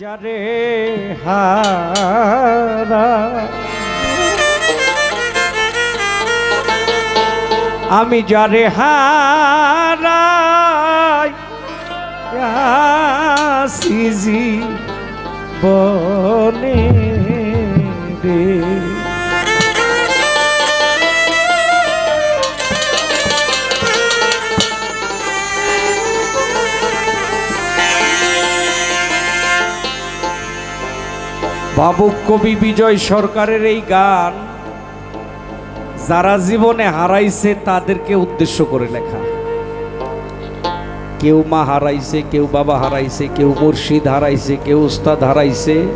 যারে হারা। আমি যারে হারাই সিজি বনে রে। ভাবুক কবি বিজয় সরকারের এই গান যারা জীবনে হারাইছে তাদেরকে উদ্দেশ্য করে লেখা। কেউ মা হারাইছে, কেউ বাবা হারাইছে, কেউ মুর্শিদ হারাইছে, কেউ উস্তাদ হারাইছে,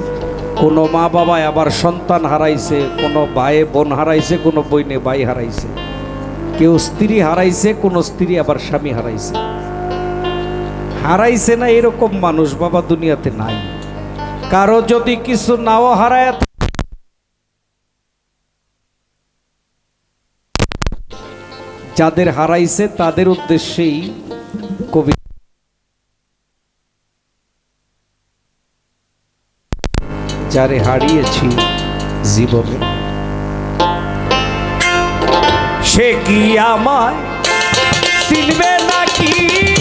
কোনো মা বাবা আবার সন্তান হারাইছে, কোনো ভাইয়ে বোন হারাইছে, কোনো বইনে ভাই হারাইছে। কেউ স্ত্রী হারাইছে, কোনো স্ত্রী আবার স্বামী হারাইছে। হারাইছে না এরকম মানুষ বাবা দুনিয়াতে নাই। কারও যদি কিছু নাও হারায় যাদের হারাইছে তাদের উদ্দেশ্যেই কবি যারে হারিয়েছি জীবনে। সে কি আমায় চিনবে নাকি?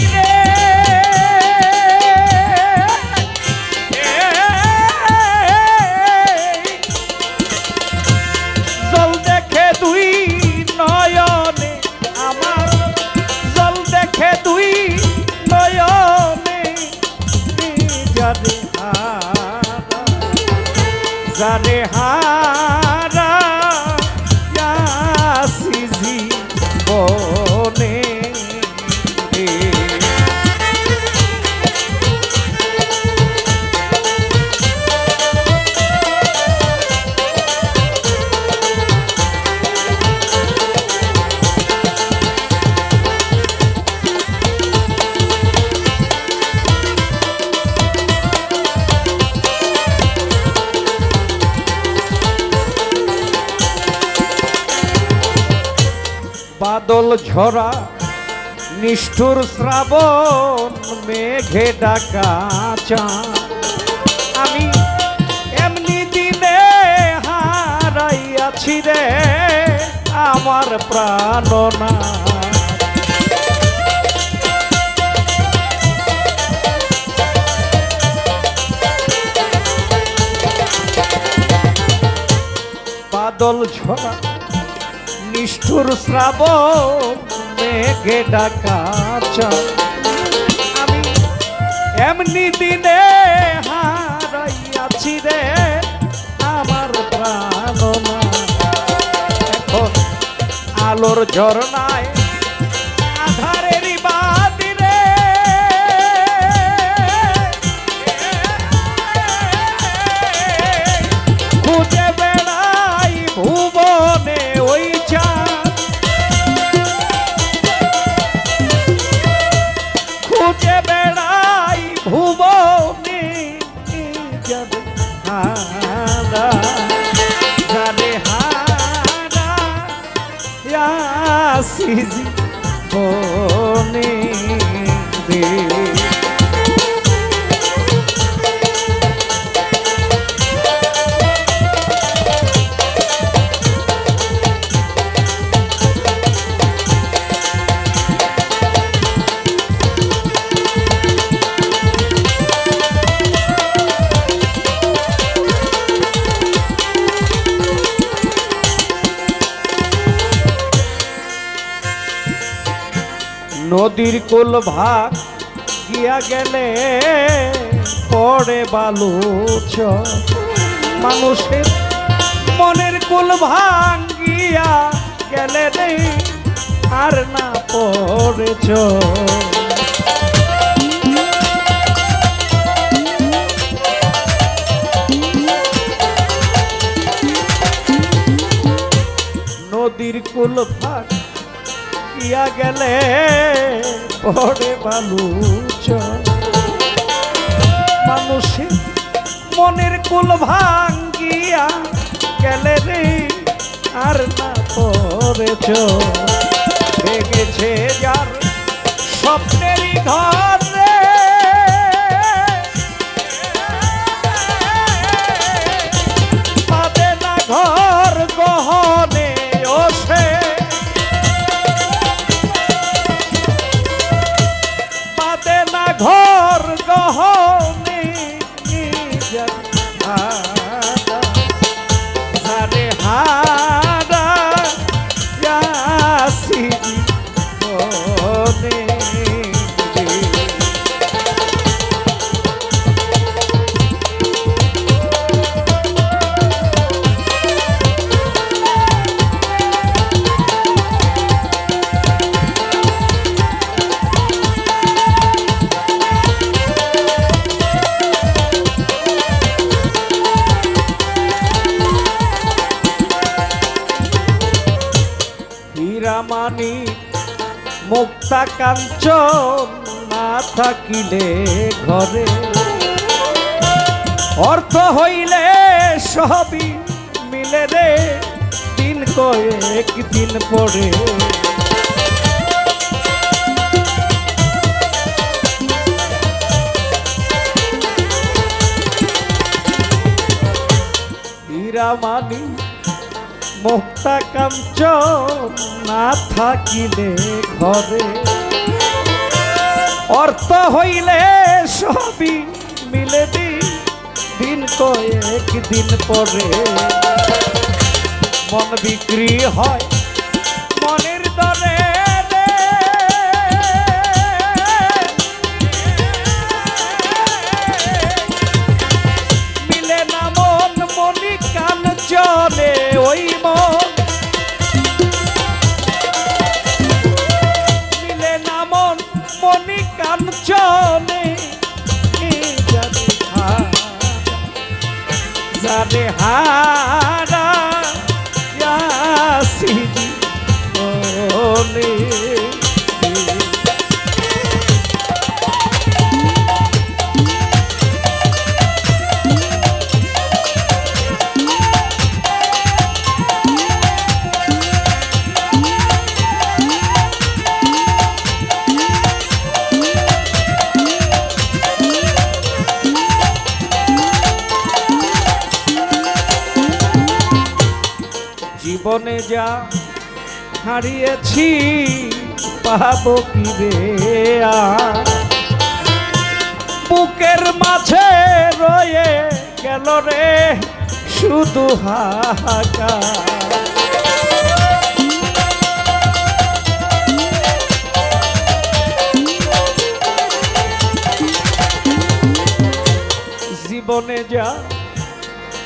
বাদল ঝরা, নিষ্ঠুর শ্রাবণ, মেঘে ডাকা চাঁদ। আমি এমনি দিনে হারাইয়াছি রে, আমার প্রাণনা বাদল ঝরা নিষ্ঠুর শ্রাব মেঘে ডাকা আমি এমনি দিনে হারাইয়াছি রে আমার প্রাণনা এখন আলোর ঝরনায় ভুবনে যাবে হারা যাবে হারা ইয়াসিজি নদীর কুল ভাগ গিয়া গেলে পড়ে বালুচ মানুষের মনের কুল ভাঙ্গিয়া গেলে রে আর না পড়েছ নদীর কুল ভাগ ইয়া গেলে পড়ে মানুষ মানুষের মনের কুল ভাঙ্গিয়া গেলে রে, আর না পড়েছ। ভেঙেছে যার স্বপ্নেরই ঘর মুক্তা কাঞ্চন না থাকিলে ঘরে? অর্থ হইলে সবই মিলে রে, দিন কয়েক দিন পরে। হীরামানি মুক্তা কাঞ্চন না থাকিলে ঘরে। অর্থ হইলে সবই মিলে দিন কয়েক দিন পরে। মন বিক্রি হয় মনি কান চলে জীবনে যা হারিয়েছি, পাবো কি রে বুকের মাঝে রয়ে গেল রে শুধু হাহাকার। জীবনে যা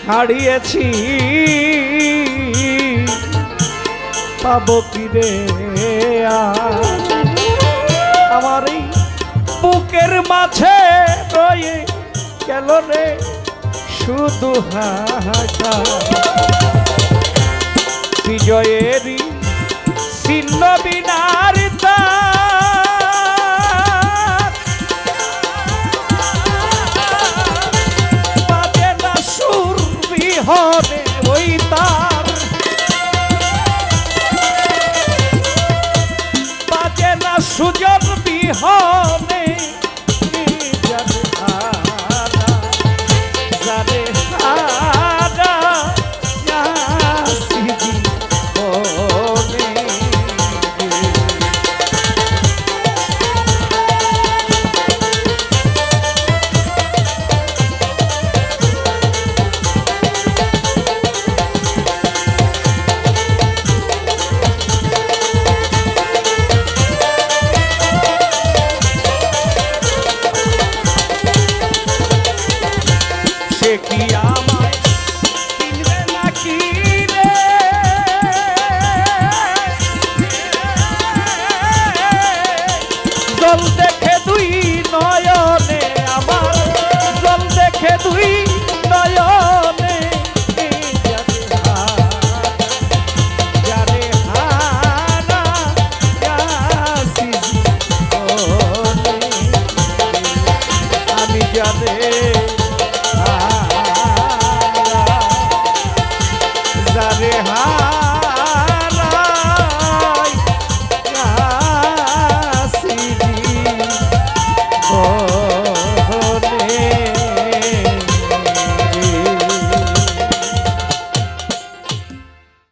হারিয়েছি পাবো কি রে আমার এই বুকের মাঝে রয়ে গেল রে শুধু হাহাকার। বিজয়েরই ছিন্ন বিনার না সুর বিহনে